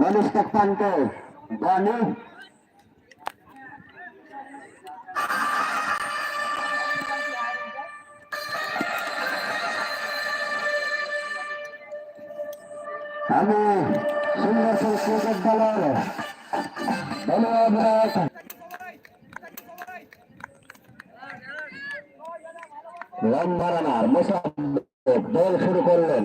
মানুষ প্রান্তে বনে আমি সুন্দর ক্রিকেট দলের ধন্যবাদ রামবারানার মোসাদ্দেক দল শুরু করলেন।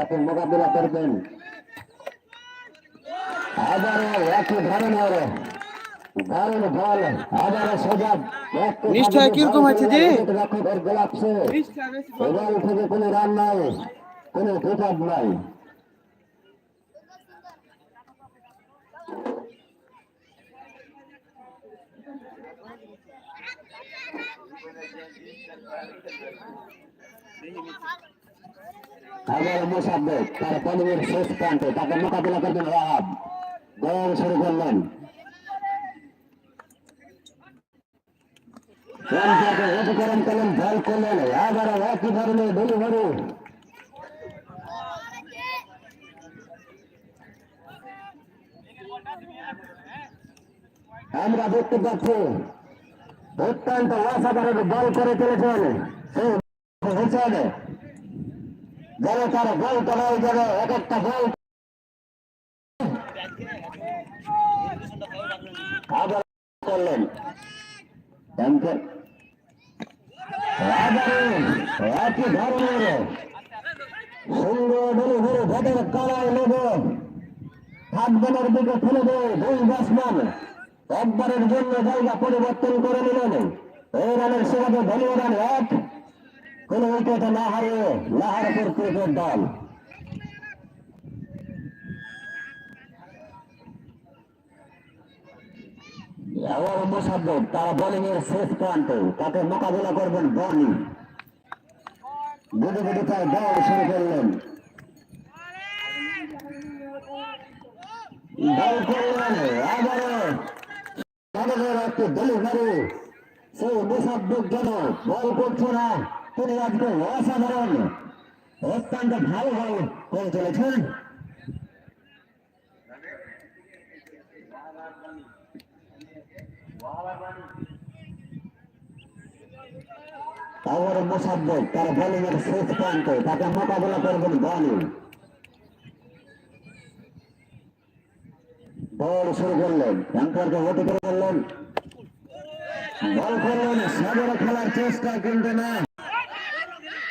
তাকে মোকাবিলা করবেন। আবারও একই ধরনের। দারুণ বল আবারও সোজা নিষ্ঠায় কীরকম আছে জি? গোলাপসে থেকে কোনো রান নাই কোনো উইকেট নাই। আবার মোসাদ্দেক, তার পলিমের শেষ প্রান্তে তাকে মোকাবিলা বল আমরা দেখতে পাচ্ছি, অত্যন্ত অসাধারণ বল করে চলেছেন। সেই যেন তার বল করাই যাবে এক একটা বল আবার করলেন। একই ধরনের। সুন্দর ডেলিভারি ভেতর কড়াই নেবে। হাত বেলার দিকে ফেলে দেয় দুই ব্যাটসম্যান। একবারের জন্য জায়গা পরিবর্তন করে নিলেন। এই রানের সুবাদে ধনীয় রান এক কোন উইকেটে না হারিয়ে লাহারপুর ক্রিকেট দল। মোসাদ্দেক, তারা বোলিং এর শেষ প্রান্তে তাকে মোকাবিলা করবেন বনি গুটি গুটি তার দল শুরু করলেন। বল করলেন আবারও একটি ডেলিভারি সেই মোসাদ্দেক যেন বল করছে না। তিনি আজকে অসাধারণ। অত্যন্ত ভালো বল করে চলেছেন। তার বোলিং এর শেষ প্রান্তে তাকে মোকাবিলা করবেন বনি বল শুরু করলেন করে বল করলেন, সাগরে খেলার চেষ্টা কিন্তু না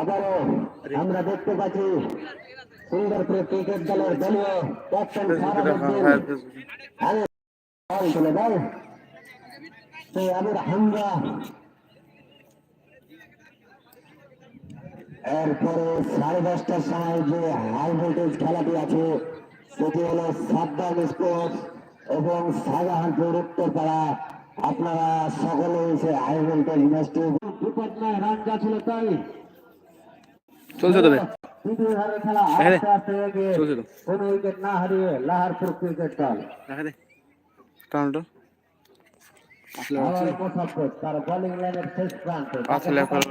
আবারও আমরা দেখতে পাচ্ছি সুন্দরপুর ক্রিকেট দলের দলীয় ক্যাপ্টেন চলে সেই হামজা। এরপরে সাড়ে দশটার সময় যে হাই ভোল্টেজ খেলাটি আছে সেটি হলো সাদ্দাম স্পোর্টস এবং শাহজাহানপুর উত্তরপাড়া। আপনারা সকলে এসে হাই ভোল্টেজ ম্যাচটি বিপদ নয় রান যা ছিল তাই। চলছে তবে। কোন উইকেট না হারিয়ে লাহারপুর ক্রিকেট দল। দেখা দে।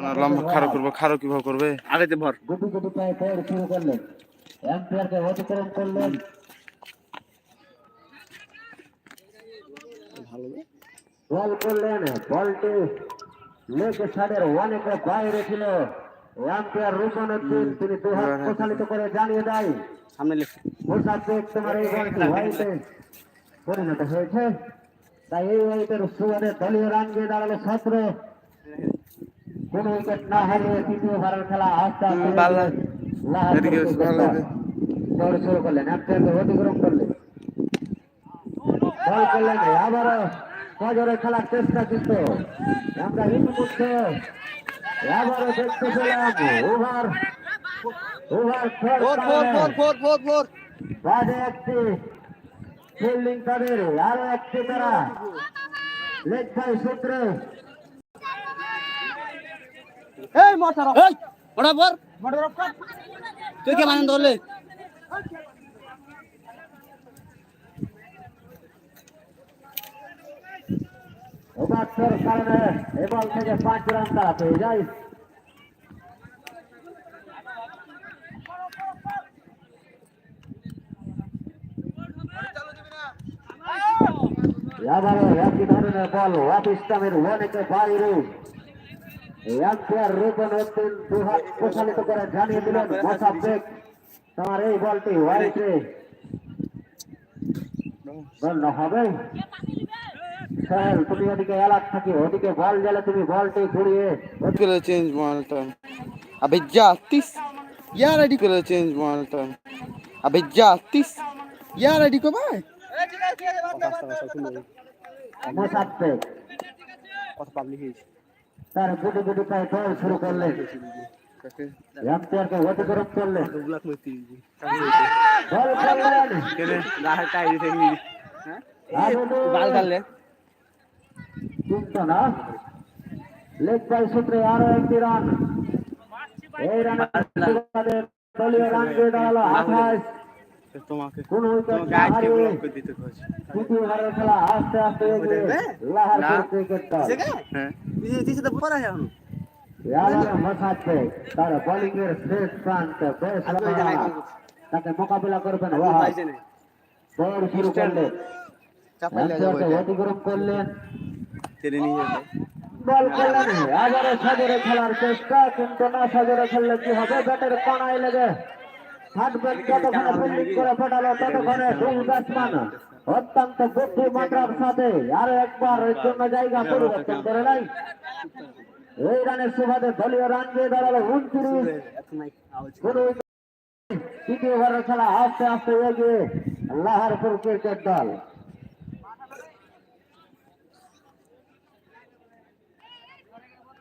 না লম্বা খারো করব খারো কীভাবে করবে? আগে ভর। গুটি গুটি পায়ে শুরু করলেন। এম্পায়ারকে অতিক্রম করলেন। বল করলেন বলটি লেগে সাইডের অনেকে বাইরে ছিল। এম্পিয়ার রূপন উদ্দিন তিনি দু হাত প্রসারিত করে জানিয়ে দেয়। সামনে মোসাদ্দেক তোমার এই বলটি হোয়াইটে পরিণত হয়েছে। তাই এই হোয়াইটের সুবাদে দলীয় রান দিয়ে দাঁড়াল সতেরো। কোন উইকেট না হারিয়ে তৃতীয় ভারের খেলা আস্তে আস্তে। দৌড় শুরু করলেন এম্পিয়ারকে অতিক্রম করলেন। বল করলেন আবারও নজরে খেলার চেষ্টা কিন্তু আমরা ইতিমধ্যে আবারও দেখতে পেলাম ওভার ওভার বাজে একটি ফিল্ডিং তাদের আরও একটি তারা লেগ বাই সূত্রে। এই মোটর এই মোটর মোটর তুই কে মানে ধরলে ওভারটার কারণে এ বল থেকে পাঁচ রান তারা পেয়ে যায় আবারও একই ধরনের বল ওয়াপ ইসলামের অনেকে বাইরে। এম্পিয়ার রূপন উদ্দিন দুহাত প্রচালিত করে জানিয়ে দিলেন মোসাফেক তোমার এই বলটি ওয়াইটে গণ্য হবে। সোহেল তুমি ওদিকে এলাক থাকি ওদিকে বল গেলে তুমি বলটি ঘুরিয়ে कलर चेंज मारता अबे जातीस यार आईडी कलर चेंज मारता अबे जातीस यार आईडी को भाई মোসাফেক কত পাবলিক হয়েছে তার গুটি গুটি পায়ে দৌড় শুরু করলেন এম্পিয়ারকে অতিক্রম করলেন ব্ল্যাক মতি বল করলেন কেন রাহার টাইরি থেকে হ্যাঁ আবেদন। বাল ডাললে কিন্তু না লেগ বাই সূত্রে আরও একটি রান। এই রানে দলীয় রান দিয়ে দাঁড়াল আঠাশ। তোমাকে খেলা আস্তে আস্তে হ্যাঁ। দিছে তো পড়া এখন। তার বোলিং এর শেষ প্রান্ত বেশ তাকে মোকাবিলা করবেন শুরু করলেন। অতিক্রম করলেন। তেরে নিয়ে যাবে। এগারো সাগরে খেলার চেষ্টা, কিন্তু না সাগরে খেললে কি হবে? ব্যাটের কণায় লেগে যতক্ষণে ফিল্ডিং করে ফেটালো ততক্ষণে দুই ব্যাটসম্যান অত্যন্ত বুদ্ধিমাত্রার সাথে আরও একবার জন্য জায়গা পরিবর্তন করে নাই এই রানের সুবাদে দলীয় রান দিয়ে দাঁড়াল উনত্রিশ। তৃতীয় খেলা আস্তে আস্তে এগিয়ে লাহারপুর ক্রিকেট দল।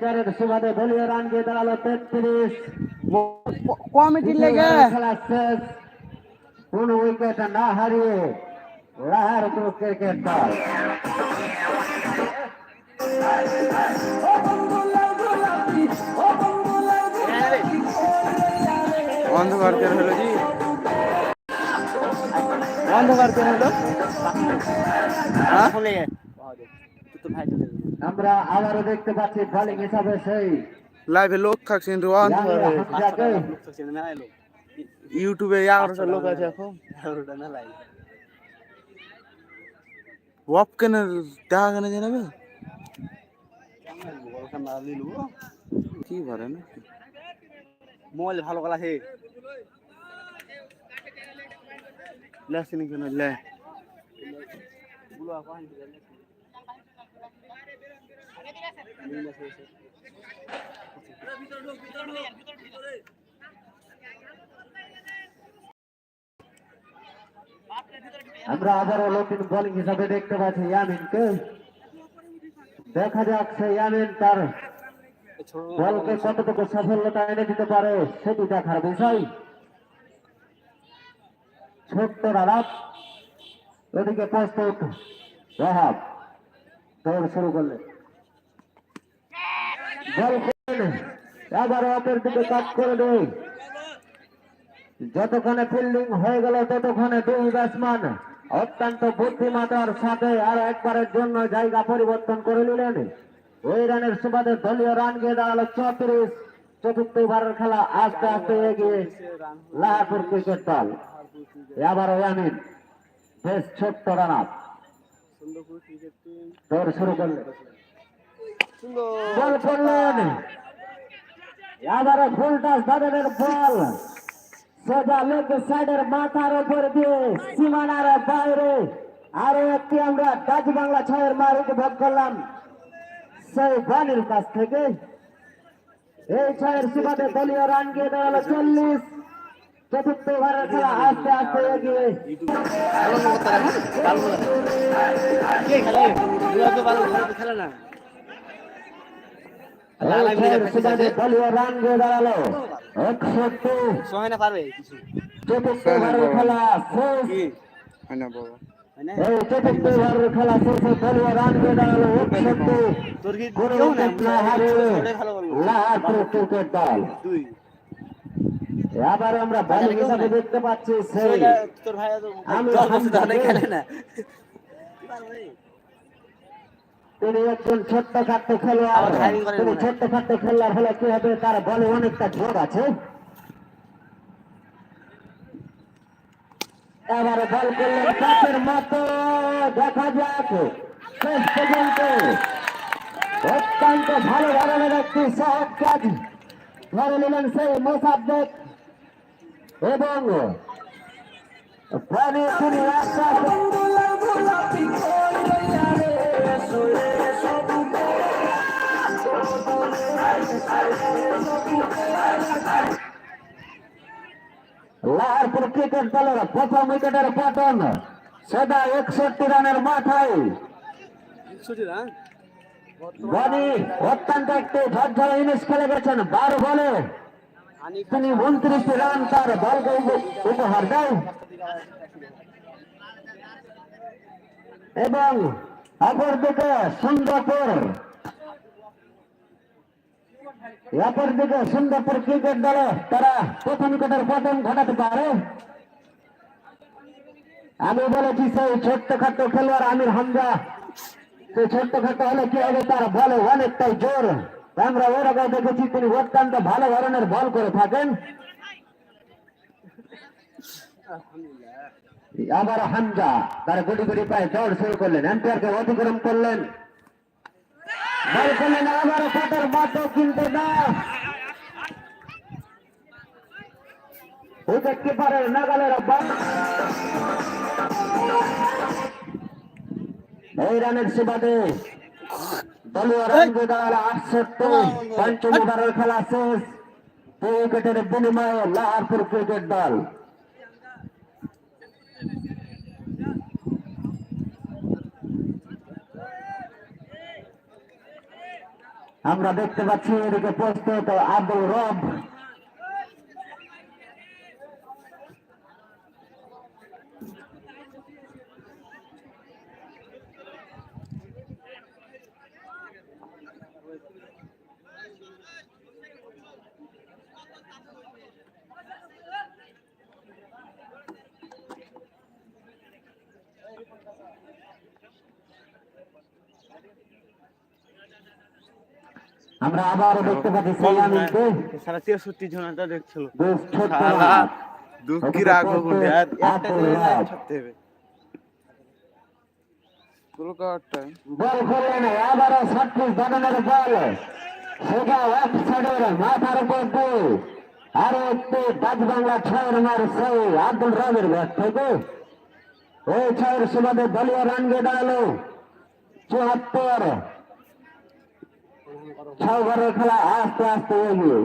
চারের সুবাদে দলীয় রান দিয়ে দাঁড়াল তেত্রিশ। কমিটির লেগে। খেলা শেষ। কোন উইকেট না হারিয়ে লাহার ক্রিকেট দল। অন্ধকার কেন হলো জি? অন্ধকার কেন হলো? তো আমরা আবারও দেখতে পাচ্ছি বোলিং হিসাবে সেই লাইভে লোক থাকছে কিন্তু ইউটিউবে এগারোটা লোক আছে এখন। এগারোটা না লাই ওয়াপ কেন দেখা কেন জানাবে? কি পারে না? মোবাইল ভালো কলা হে। লেসিনি কেন? লে। গুলো। আপন আমরা আবারও নতুন বোলিং হিসাবে দেখতে পাচ্ছি ইয়ামিনকে। দেখা সেই ইয়ামিন তার বলকে কতটুকু সফলতা এনে দিতে পারে, সেটি দেখার বিষয়। ছোট্ট রানাপ ওদিকে প্রস্তুত রাহাব দৌড় শুরু করলেন বল আবার অপর দিকে কাজ করে দেয় যতক্ষণে ফিল্ডিং হয়ে গেল, ততক্ষণে দুই ব্যাটসম্যান অত্যন্ত বুদ্ধিমতার সাথে আর একবারের জন্য জায়গা পরিবর্তন করে নিলেন। ওই রানের সুবাদে দলীয় রান গিয়ে দাঁড়াল চৌত্রিশ চতুর্থ ওভারের খেলা আস্তে আস্তে এগিয়ে লাহাপুর ক্রিকেট দল। আবার ইয়ামিন, বেশ ছোট্ট রান আপ দৌড় শুরু করলেন বল করলেন ফুল টাচ বাদনের বল সোজা লেগ সাইডের মাথার উপর দিয়ে সীমানার বাইরে আরও একটি আমরা ডাচ বাংলা ছয়ের মার উপভোগ করলাম। সেই বানির কাছ থেকে। এই ছয়ের সীমাতে দলীয় রান গিয়ে দাঁড়াল চল্লিশ। চতুর্থ ওভারের খেলা আস্তে আস্তে এগিয়ে। খেলে না রান দাঁড়াল একষট্টি সময় না পারবে কিছু চতুর্থ ওভারের খেলা। হয় না বাবা না এই চতুর্থ ওভারের খেলা শেষে দলীয় রান গিয়ে দাঁড়াল একষট্টি তোর কি কোনো কেউ আবার আমরা হিসাবে দেখতে পাচ্ছি সেই। তোর ভাই তো আমি ধরে খেলে না। তিনি একজন ছোট্ট খাট্ট খেলোয়াড়। তিনি ছোট্ট খাট্ট খেলোয়াড় হলে কি হবে? তার বলে অনেকটা ঝোঁক আছে। এবারে বল করলেন কাছের মতো দেখা যাক। শেষ পর্যন্ত। অত্যন্ত ভালো ধরনের একটি সহজ কাজ ধরে নিলেন সেই মোসাদ্দেক। এবং প্রাণী তিনি ক্রিকেট দলের প্রথম উইকেটের পতন। সেটা একষট্টি রানের মাথায়। অত্যন্ত একটি ঝরঝরে ইনিংস খেলে গেছেন বারো বলে। তিনি উনত্রিশটি রান তার দলকে উপহার দেয়। এবং অপরদিকে সুন্দরপুর। অপরদিকে সুন্দরপুর ক্রিকেট দলে তারা প্রথম উইকেটের পতন ঘটাতে পারে। আমি বলেছি সেই ছোট্ট খাট্ট খেলোয়াড় আমির হামজা সেই ছোট্ট খাট্ট হলে কি হবে? তার বলে অনেকটাই জোর। আমরা ওর আগে দেখেছি, তিনি অত্যন্ত ভালো ধরনের বল করে থাকেন। আবার হামজা, তার গুটি গুটি পায়ে দৌড় শুরু করলেন, এম্পায়ারকে অতিক্রম করলেন। বল করলেন, আবার পাটের মাত্র কিন্তু না। উইকেট কিপারের নাগালের এই রানের সুবাদে দলীয় রান দাঁড়াল আটষট্টি পঞ্চম ওভারের খেলা শেষ। দুই উইকেটের বিনিময়ে লাহারপুর ক্রিকেট দল। আমরা দেখতে পাচ্ছি এদিকে প্রস্তুত আব্দুল রব। আমরা আবারও দেখতে পাচ্ছি সিয়ামিনকে সারা তেষট্টি জনটা দেখছিল। রান। দুঃখী রাখব কোনটা? আর একটা করে লাইন ছাড়তে হবে। বল করলেন আবারও ছত্রিশ ধরনের বল। সেটা সাইডের মাথার উপর দিয়ে। আরও একটি ডাচ বাংলা ছয়ের মার সেই আব্দুল রবের ব্যাট থেকে। ওই ছয়ের সুবাদে দলীয় রান গিয়ে দাঁড়াল চুয়াত্তর। ছয় ওভারের খেলা আস্তে আস্তে এগিয়ে।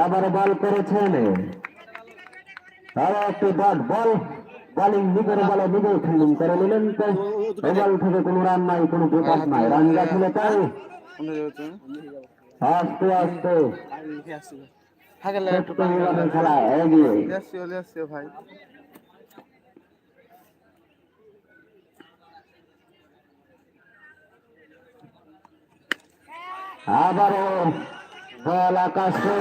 আবার বল করেছেন আরও একটি বল বল। বলিং নিজের বলে নিজেই ফিল্ডিং করে নিলেন তো। বল থেকে কোনো রান নাই কোনো বিকাশ নাই। রান তাই। আস্তে আস্তে। খেলা। এগিয়ে। আসছি চলে আসছে ভাই। আবারও বল আকাশে।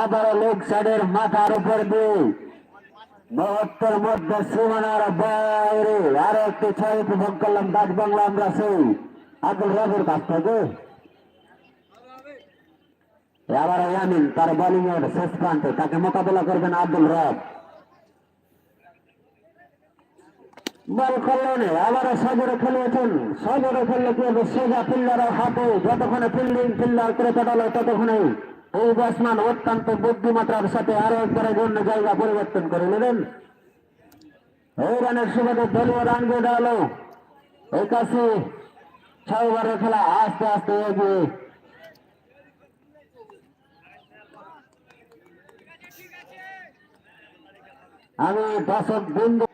আবারও লেগ সাইডের মাথার উপর দিয়ে মহত্তর মধ্যে সীমানার বাইরে আরও একটি ছয় উপভোগ করলাম দাস বাংলা আমরা সেই আব্দুল রাবের কাছ থেকে। আবার ইয়ামিন তার বোলিং এর শেষ প্রান্তে তাকে মোকাবেলা করবেন আব্দুল রব। বল করলেন আবারও সজরে খেলিয়েছেন। সজরে খেললে কি হবে? সোজা ফিল্ডারের হাতে, যতক্ষণে ফিল্ডিং ফিল্ডার করে কাটালো ততক্ষণে এই ব্যাটসম্যান অত্যন্ত বুদ্ধিমাত্রার সাথে আরও একবারের জন্য জায়গা পরিবর্তন করে নেবেন এই রানের সুবাদে দলীয় রান দিয়ে দেওয়ালো একাশি ছয় ওভারের খেলা, আস্তে আস্তে এগিয়ে। আমি দর্শক বিন্দু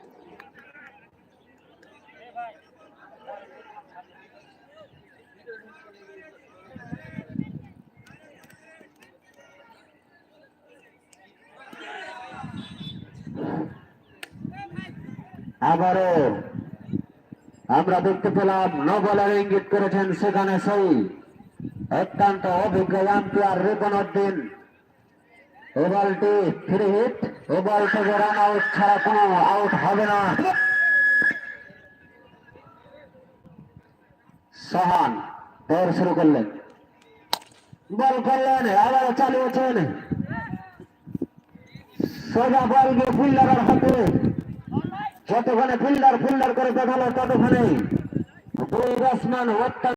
আবারও আমরা দেখতে পেলাম নবলের ইঙ্গিত করেছেন সেখানে সেই অত্যন্ত অভিজ্ঞ আম্পায়ার রেকন উদ্দিন এ বলটি ফ্রি হিট বল থেকে রান আউট ছাড়া কোনো আউট হবে না। সহান, দৌড় শুরু করলেন। বল করলেন, আবার চালিয়েছেন। সোজা বল গিয়ে ফিল্ডারের হাতে। যতক্ষণে ফিল্ডার ফিল্ডার করে দেখাল ততখানে দুই অত্যন্ত